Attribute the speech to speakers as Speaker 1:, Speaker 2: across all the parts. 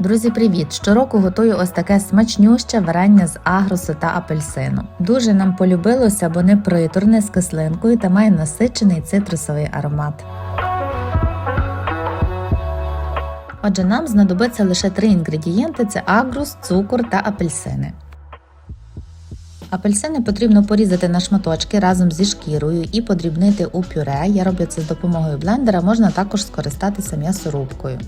Speaker 1: Друзі, привіт! Щороку готую ось таке смачнюще варення з агросу та апельсину. Дуже нам полюбилося, бо не приторне з кислинкою та має насичений цитрусовий аромат. Отже, нам знадобиться лише три інгредієнти: це агрус, цукор та апельсини. Апельсини потрібно порізати на шматочки разом зі шкірою і подрібнити у пюре. Я роблю це з допомогою блендера, можна також скористатися м'ясорубкою.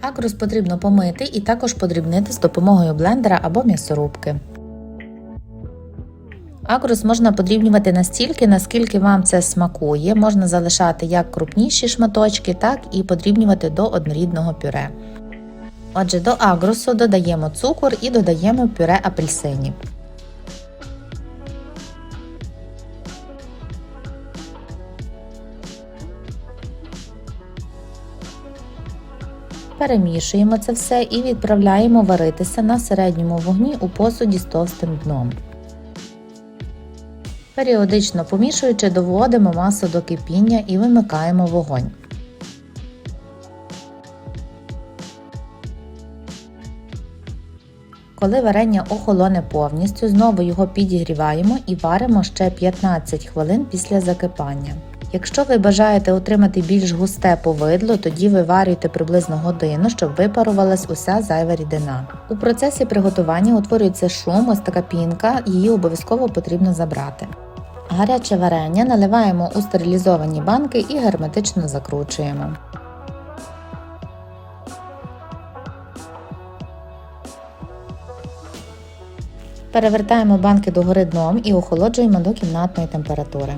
Speaker 1: Агрус потрібно помити і також подрібнити з допомогою блендера або м'ясорубки. Акрус можна подрібнювати настільки, наскільки вам це смакує. Можна залишати як крупніші шматочки, так і подрібнювати до однорідного пюре. Отже, до агрусу додаємо цукор і додаємо пюре апельсинів. Перемішуємо це все і відправляємо варитися на середньому вогні у посуді з товстим дном. Періодично помішуючи, доводимо масу до кипіння і вимикаємо вогонь. Коли варення охолоне повністю, знову його підігріваємо і варимо ще 15 хвилин після закипання. Якщо ви бажаєте отримати більш густе повидло, тоді виварюйте приблизно годину, щоб випарувалась уся зайва рідина. У процесі приготування утворюється шум, ось така пінка, її обов'язково потрібно забрати. Гаряче варення наливаємо у стерилізовані банки і герметично закручуємо. Перевертаємо банки догори дном і охолоджуємо до кімнатної температури.